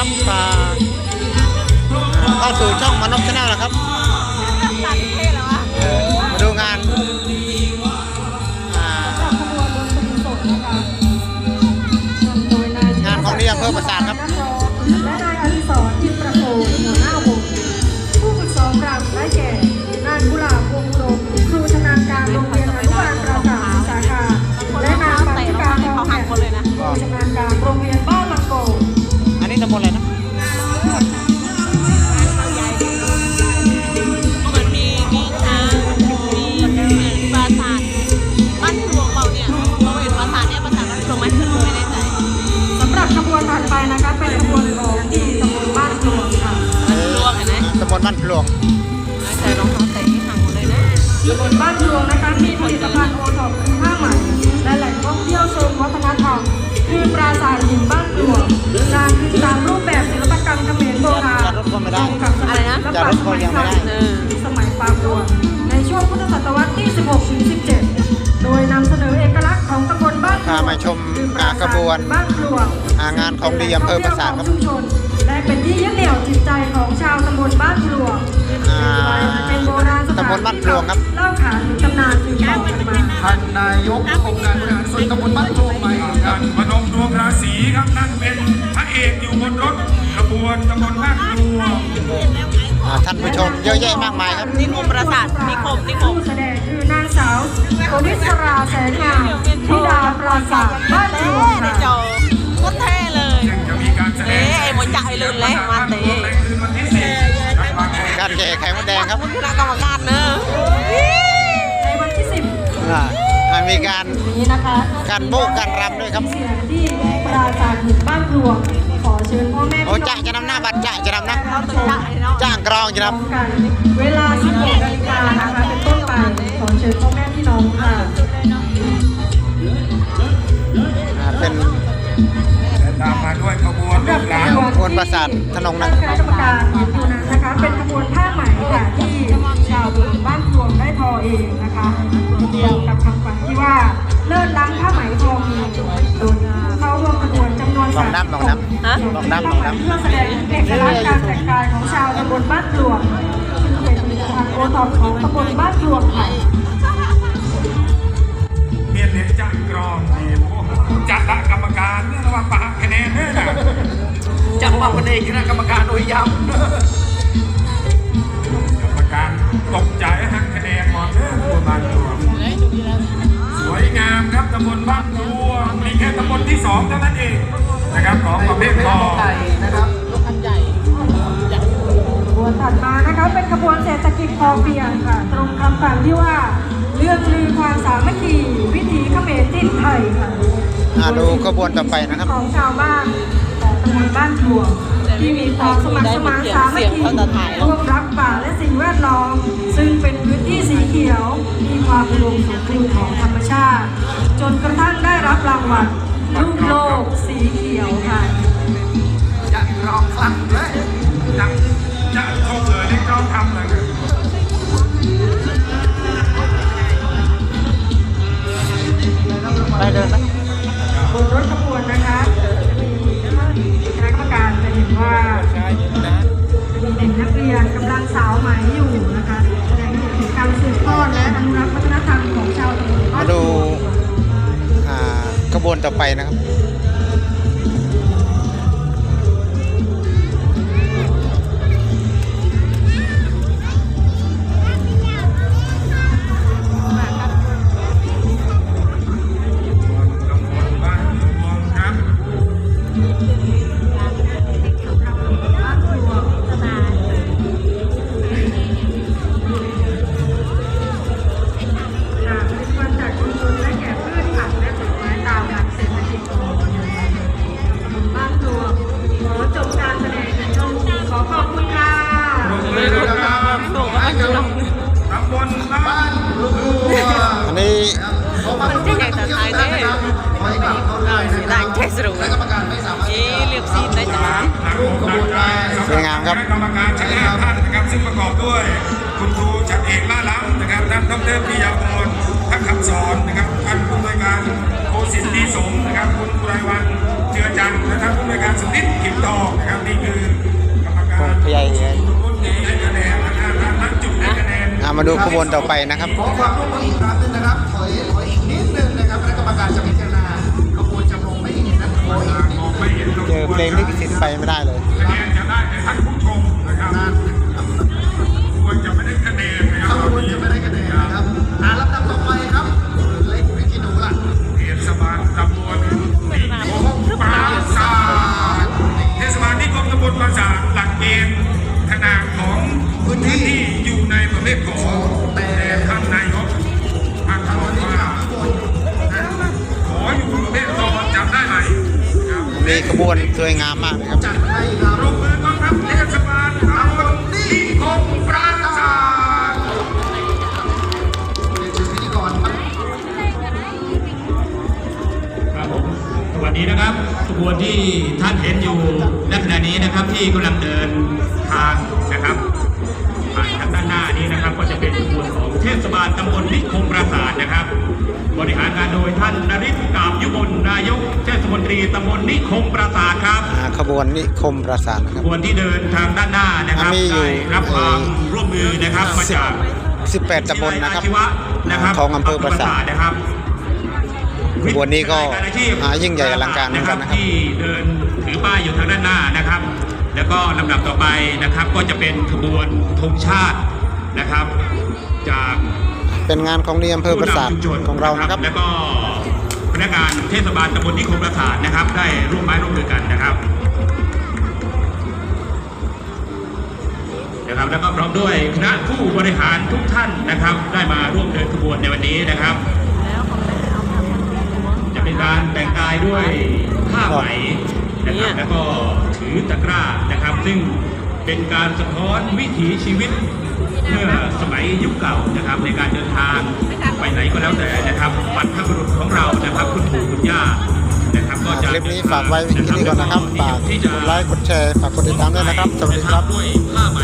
รับอ่าเข้าสู่ช่องมานพชาแนลแล้วครับมาดูงานงานของดีอำเภอประสาทครับ 16-17 โดยนำเสนอเอกลักษณ์ของตำบลบ้านพามาชมงานขบวนบ้านครัวงานของดีอำเภอประสานครับชุมชนและเป็นที่ยึดเหนี่ยวจิตใจของชาวตำบลบ้านครัวเป็นโบราณสถานตำบลบ้านครัวครับเล่าขานถึงตำนานสืบต่อกันมาท่านนายกองค์การบริหารส่วนตำบลบ้านครัวใหม่ท่านพนมดวงราศีครับนั่นเป็นพระเอกอยู่บนรถกรขบวนตำบลบ้านครัวท่านผู้ชมเยอะแยะมากมายครับนิคมประสาทนิคมนิคม โอนิสราแสนงามธิดาปราสาทบ้านหลเต้วงในค่ะจอโคตรเท่เลยซึ่งจะมีการแสดงเอ๊ะไอ้หมดจ่ายลืมเลยมาเตะในคืนวันที่สี่ครับมาแข่งการแก่ไข่มดแดงครับคณะกรรมการเนอะในวันที่อ่าอ่ามีการ10นี้นะคะการโบกการรำด้วยครับ เสียงที่ปราสาทหินบ้านหลวงขอเชิญพ่อแม่โอ้จ้างจะนำหน้าบัตรจ้างจะนำนะเราต้องจ่ายเนาะจ้างกรองจะพนร้อมกัน เวลา 16นาฬิกานะคะเป็นต้นไปขอ เชิญพ่อแม่พี่น้องค่ะำอ่าเป็นและตามมาด้วยขบวนลูกหลาน ขบวนประสาททนงนะ ท่านคณะกรรมการเห็นอยู่นั้นนะคะ เป็นขบวนผ้าไหมค่ะที่ชาวบ้านพลวงได้ทอเองนะคะเกี่ยวกับคำขวัญที่ว่าเลิศล้างผ้าไหมทอเมืองโดยเข้าร่วมขบวนจำนวนลองน้ำลองน้ำฮะ ลองน้ำลองน้เพื่อแสดงเอกลักษณ์การแต่งกายของชาวตำบลบ้านพลวงซึ่งเป็นผลิตภัณฑ์โอท็อปของตำบลบ้านพลวงค่ะเมียนเหรียญจังกรองนี่โอ้จัดละกรรมการเนี่ยระว่างปะคะแนนเนี่ยนะจังหวะวันเอกคณะกรรมการโดยย้กรรมการตกใจหักคะแนนหมดเลยตำบลบ้านพลวสวยงามครับตำบลบ้านพลวมีแค่ตำบลที่สองเท่านั้นเองนะครับของประเภทำกอไก่นะครับขบวนถัดมานะคะเป็นขบวนเศรษฐกิจพอเพียงค่ะ ตรงคำสั่งที่ว่า เรื่องลือความสามัคคีวิถีเขมรจิ้นไทยค่ะำอ่าดูขบวนต่อไปนะครับ ของชาวบ้านของตำบลบ้านพลวงที่มีความสมัครสมานสามัคคีร่วมรักป่าและสิ่งแวดล้อม ซึ่งเป็นพื้นที่สีเขียว มีความอุดมสมบูรณ์ของธรรมชาติ จนกระทั่งได้รับรางวัลลูกโลกสีเขียวค่ะจะรองคลังเลยจังจะคงเลยนี่ก็ทำเลย ต่อไปนะครับ ตำบลบ้านอันนี้มันจะอยากจะทายได้เข้าได้นะคด่ารับงใจสรุปคณะกรรมการไม่สามารถเอ๊ะเลือกซีนได้จ้ะรูปขบวนลาสวยงามครับกรรมการชั้นห้าท่านนะครับซึ่งประกอบด้วย คุณครูจัดเอกล่าล้ำนะครับท่านดรปิยาพรทักคำสอนนะครับท่านผู้อำนวยการโคสินทร์ดีสมนะครับคุณไรวันเจือจันทร์นะครับผู้ในวยการสุนิทกิมทองนะครับนี่คือ มาดูขบวนต่อไปนะครับขอความร่วมมืออีกครั้งหนึงนะครับถอยถอยอีกนิดนึงนะครับคณะกรรมการจะพิจารณาขบวนจะมองไม่เห็นนะถอยอีกนิดมองนึไม่งเห็นเจอเพลงลิขสิทธิ์ไปไม่ได้เลยคะแนนจะได้แต่ท่านผู้ชมนะครับควรจะไม่ได้คะแนน มีขบวนสวยงามมากนะครับจัดให้รบมือต้อนรับเทศบาลตำบลนิคมปราสาทเรียนเชิญพิธีกรครับผมสวัสดีนะครับขบวนที่ท่านเห็นอยู่ณขณะนี้นะครับที่กำลังเดินทางนะครับ ด้านหน้านี้นะครับ ก็จะเป็นขบวนของเทศบาลตำบลนิคมปราสาทนะครับ บริหารงานโดยท่านนริศกาบยุบลนายกเทศมนตรีตำบลนิคมปราสาทครับอ่าขบวนนิคมปราสาทนะคขรับ บวนที่เดินทางด้านหน้านะครับมีอยู่ ได้รับความร่วมมือนะครับมาจาก 18ตำบลนะครับ วิทยาลัยอาชีวะนะครับของอำเภอปราสาทนะครับขบวนนี้ก็อ่ายิ่งใหญ่อลังการเหมือนกันนะครับที่เดินถือป้ายอยู่ทางด้านหน้านะครับ แล้วก็ลำดับต่อไปนะครับก็จะเป็นขบวนธงชาตินะครับ จากเป็นงานของดีอำเภอปราสาทผู้นำชุมชนของเรานะครับแล้วก็พนักงานเทศบาลตำบลนิคมปราสาทนะครับ ได้ร่วมไม้ร่วมมือกันนะครับนะครับแล้วก็พร้อมด้วยคณะผู้บริหารทุกท่านนะครับ ได้มาร่วมเดินขบวนในวันนี้นะครับแล้วเขาไม่ได้เอาทำคนหัวจะเป็นการแต่งกายด้วยผ้าไหม นะครับแล้วก็ถือตะกร้านะครับ ซึ่งเป็นการสะท้อนวิถีชีวิตเมื่อสมัยยุคเก่านะครับ ในการเดินทางไปไหนก็แล้วแต่นะครับบรรพบุรุษของเรานะครับ คุณปู่คุณย่านะครับก็จะคลิปนี้ฝากไว้ที่นี่ก่อนนะครับฝากกดไลค์กดแชร์ฝากกดติดตามด้วยนะครับสวัสดีครับด้วยผ้าไหม